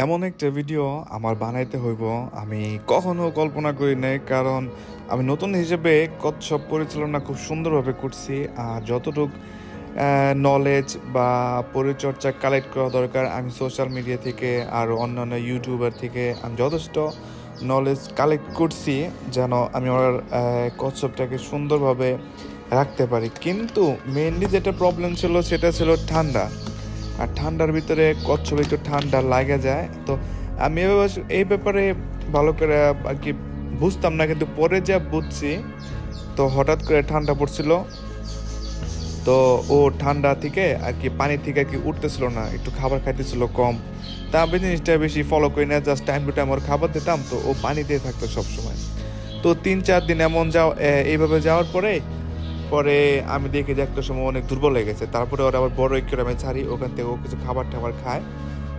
এমন একটা ভিডিও আমার বানাইতে হইব, আমি কখনো কল্পনা করি নাই, কারণ আমি নতুন হিসেবে কচ্ছপ পরিচালনা খুব সুন্দরভাবে করছি, আর যতটুক নলেজ বা পরিচর্যা কালেক্ট করা দরকার, আমি সোশ্যাল মিডিয়া থেকে আর অন্যান্য ইউটিউবার থেকে আমি যথেষ্ট নলেজ কালেক্ট করছি, যেন আমি আমার কচ্ছপটাকে সুন্দরভাবে রাখতে পারি। কিন্তু মেনলি যেটা প্রবলেম ছিল, সেটা ছিল ঠান্ডা। আর ঠান্ডার ভিতরে কচ্ছপ একটু ঠান্ডা লাগে যায়। তো আমি এই ব্যাপারে ভালো করে আর কি বুঝতাম না, কিন্তু পরে যা বুঝছি, তো হঠাৎ করে ঠান্ডা পড়ছিল। তো ও ঠান্ডা থেকে আর কি পানি থেকে আর কি উঠতেছিল না, একটু খাবার খাইতেছিল কম। তা আমি জিনিসটা বেশি ফলো করি না জাস্ট টাইম টু টাইম ওর খাবার দিতাম, তো ও পানি দিয়ে থাকতো সবসময়। তো তিন চার দিন এমন যাও এইভাবে যাওয়ার পরে পরে আমি দেখি যে একটা সময় অনেক দুর্বল হয়ে গেছে। তারপরে ওরা আবার বড় একটু আমি ছাড়ি, ওখান থেকে ও কিছু খাবার টাবার খায়।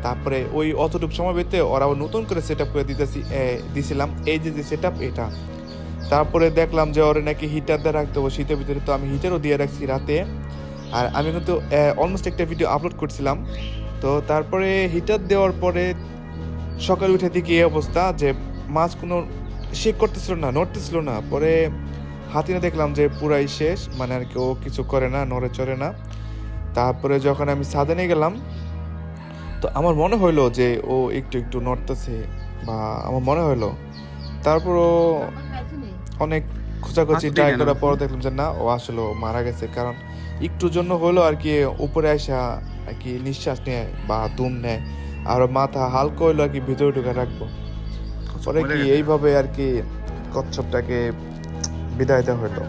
তারপরে ওই অতটুকু সময় পেতে ওরা আবার নতুন করে সেট আপ করে দিতেছি দিছিলাম। এই যে যে সেট আপ এটা। তারপরে দেখলাম যে ওরে নাকি হিটার দিয়ে রাখতে হবে, শীতের ভিতরে তো আমি হিটারও দিয়ে রাখছি রাতে। আর আমি কিন্তু অলমোস্ট একটা ভিডিও আপলোড করছিলাম। তো তারপরে হিটার দেওয়ার পরে সকালে উঠে দেখি এই অবস্থা যে মাছ কোনো শেক করতেছিল না, নড়তেছিল না। পরে হাতিনে দেখলাম যে পুরাই শেষ মানে আর কি ও কিছু করে না নড়ে চড়ে না। তারপরে যখন আমি ছাদে নিয়ে গেলাম তো আমার মনে হইল যে ও একটু একটু নড়তেছে বা আমার মনে হইল। তারপর ও অনেক খোঁজাখুঁজি ট্রাই করার পর দেখলাম যে না ও আসলে মারা গেছে। কারণ একটুর জন্য হলো আর কি উপরে আসা আর কি নিঃশ্বাস নেয় বা দুম নেয় আর মাথা হালকা হইল আর কি ভিতরে ঢুকে রাখব। পরে কি এইভাবে আর কি কচ্ছপটাকে বিদায় দেওয়া হলো